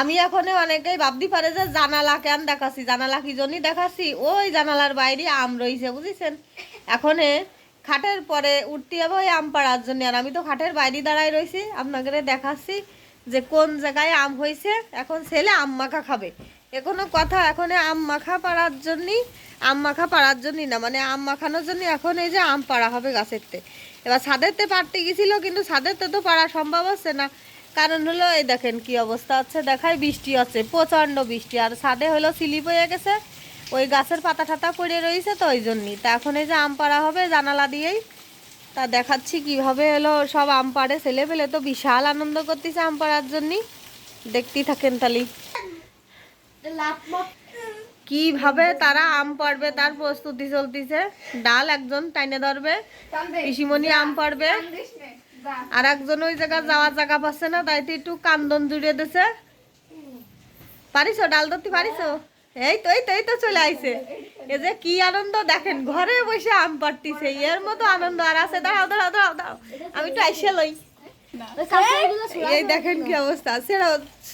আমি এখন অনেকেই ভাবতে পারে যে জানালা কেন দেখাচ্ছি? জানালা কি জন্যই দেখাচ্ছি? ওই জানালার বাইরে আম রইছে, বুঝেছেন? এখন খাটের পরে উঠতে হবে ওই আম পাড়ার জন্য। আর আমি তো খাটের বাইরে দাঁড়াই রয়েছি আপনাকে দেখাচ্ছি যে কোন জায়গায় আম হয়েছে এখন ছেলে আম মাখা খাবে। এ কোনো কথা, এখন আম মাখা পাড়ার জন্যই, আম মাখা পাড়ার জন্যই না মানে আম মাখানোর জন্য এখন এই যে আম পাড়া হবে গাছেরতে। এবার ছাদেরতে পাড়তে গেছিল, কিন্তু ছাদেরতে তো পাড়া সম্ভব হচ্ছে না। কারণ হলো এই দেখেন কি অবস্থা হচ্ছে দেখায় বৃষ্টি হচ্ছে প্রচণ্ড বৃষ্টি। আর ছাদে হলো স্লিপ হয়ে গেছে। ওই গাছের পাতা টাতা পড়ে রয়েছে তো ওই জন্যই তা এখন এই যে আম পাড়া হবে জানালা দিয়েই। তা দেখাচ্ছি কীভাবে হলো সব আম পাড়ে। ছেলে পেলে তো বিশাল আনন্দ করতেছে আম পাড়ার জন্যই। দেখতেই থাকেন তালি। কীভাবে তারা আম পাড়বে তার প্রস্তুতি চলতেছে। ডাল একজন টাইনে ধরবে। পিসিমণি আম পাড়বে। আর একজন ওই জায়গা যাওয়ার জায়গা পাচ্ছে না তাই তো একটু কান্দন জুড়ে দিছে। পারিছো? ডাল ধরতে পারিছো? এই তো এই তো এই তো চলে আইছে। এ যে কি আনন্দ দেখেন ঘরে বসে আম পাড়তিছে এর মতো আনন্দ। আর আছে দাঁড়াও দাঁড়াও দাঁড়াও দাঁড়াও। আমি একটু আইসে লই। এই দেখেন কি অবস্থা। সেরো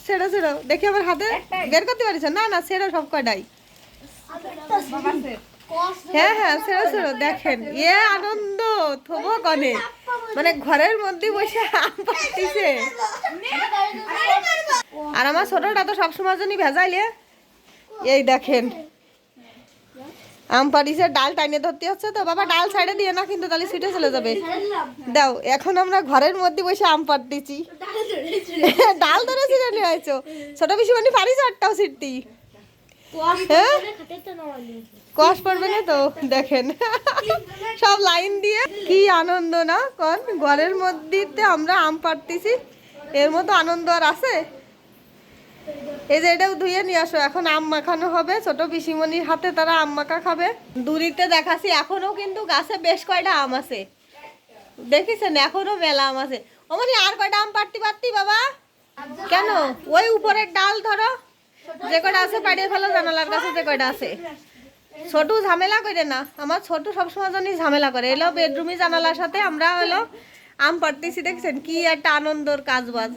সেরো সেরো দেখি আমার হাতে। বের করতে পারিস না না সেরো সব কটাই হ্যাঁ হ্যাঁ সেরো সেরো দেখেন। এ আনন্দ থবো কনে। মানে ঘরের মধ্যে বসে আম পাড়তিছে। আর আমার ছোটটা তো সবসময় জন্যই ভেজাইলে। এই দেখেন। আম পাড়িছে ডাল টাইনে ধরতে হচ্ছে তো। বাবা ডাল সাইডে দিয়ে না কিন্তু তাহলে ছুটে চলে যাবে। দাও এখন আমরা ঘরের মধ্যে বসে আম পাড়তেছি। ডাল ধরে ছিঁড়ে নিয়ে আইছো। ছোট বেশি মানে পারিস আটটাও ছিটতি হ্যাঁ? কষ পড়বে না তো? দেখেন। সব লাইন দিয়ে কি আনন্দ না? কন, ঘরের মধ্যে আমরা আম পাড়তেছি। এর মতো আনন্দ আর আছে? এই যে এটাও ধুয়ে নিয়ে আসো। এখন আম মাখানো হবে। ছোট পিসিমণির হাতে তারা আম মাখা খাবে। দূরিতে দেখাছি এখনও কিন্তু গাছে বেশ কয়টা আম আছে। দেখিছেন? এখনও মেলা আম আছে। অমনি আর কয়টা আম পারতি পারতি বাবা? কেন? ওই উপরের ডাল ধরো। যে কয়টা আছে পাড়িয়ে ফেলো, জানালার কাছে যে কয়টা আছে। ছোট ঝামেলা করে না। আমার ছোট সবসময় জন্যই ঝামেলা করে। এলো বেডরুমে জানালার সাথে আমরা হলো আম পাড়তেছি দেখছেন? কি একটা আনন্দর কাজ বাজ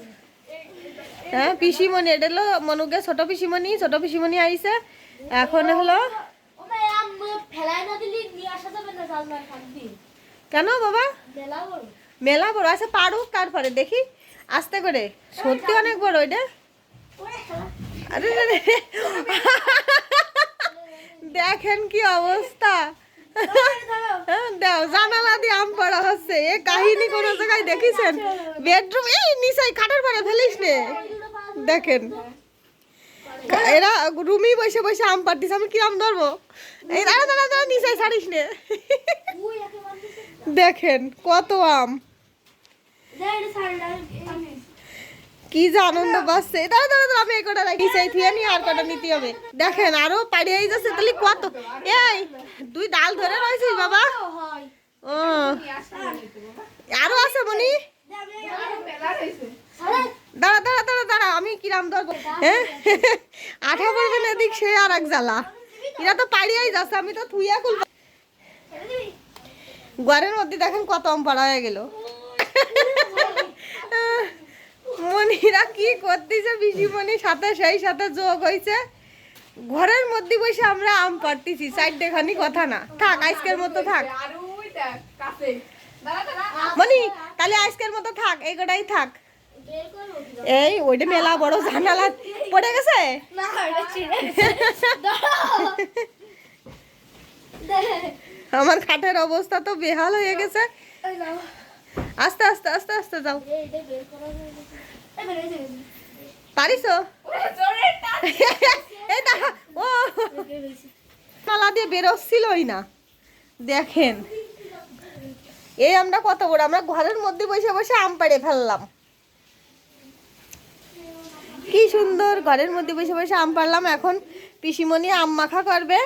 হ্যাঁ পিসিমণি এটা হলো মনুকে ছোট পিসিমণি ছোট পিসিমণি আইছে। এখন হলো কেন বাবা? মেলা বড়। আছে পারুক তারপরে দেখি। আস্তে করে। সত্যি অনেক বড় এটা। আরে রে রে। দেখেন কি অবস্থা? দাও, জানালা দিয়ে আম পড়া হচ্ছে। এ কাহিনী কোন জায়গায় দেখিছেন? বেডরুম, এই নিচাই খাটের পরে ফেলিস নে। দেখেন। এরা রুমি বসে বসে আম পাড়তিস আমি কিরাম ধরবো? এই দাঁড়া দাঁড়া দাঁড়া নিচাই ছাড়িস নে। দেখেন, কত আম। কি যে আনন্দ পাচ্ছে। দাঁড়া দাঁড়া দাঁড়া আমি এই কটা রাখি চাই থুয়ে নিয়ে আর কটা নিতে হবে। দেখেন, আরও পাড়িয়েই যাচ্ছে, তাহলে কত এই তুই ডাল ধরে রয়েছিস বাবা। ও। আরও আছে মনি? দাঁড়া দাঁড়া দাঁড়া দাঁড়া, আমি কিরাম ধরবো। হ্যাঁ? আঠা পড়বে না এদিক সে আর এক জ্বালা। এরা তো পাড়িয়েই যাচ্ছে, আমি তো থুইয়া খুলবো। ঘরের মধ্যে দেখেন কত আম পাড়া হয়ে গেল। মনিরা কি করতেছে? পিসিমণির সাথে সেই সাথে যোগ হয়েছে ঘরের মধ্যে বসে আমরা আম পাড়তেছি চারটে খানি কথা না। থাক আজকের মতো থাক। মনি তাহলে আজকের মতো থাক এই কটাই থাক। এই ওইটা মেলা বড় জানালা পড়ে গেছে? আমার খাটের অবস্থা তো বেহাল হয়ে গেছে। আস্তে আস্তে আস্তে আস্তে যাও পারিস ও তালা দিয়ে বেরোচ্ছিলই না দেখেন এই আমরা কত বড় আমরা ঘরের মধ্যে বসে বসে আম পাড়ে ফেললাম কি সুন্দর ঘরের মধ্যে বসে বসে আম পারলাম এখন পিসিমণি আম মাখা করবে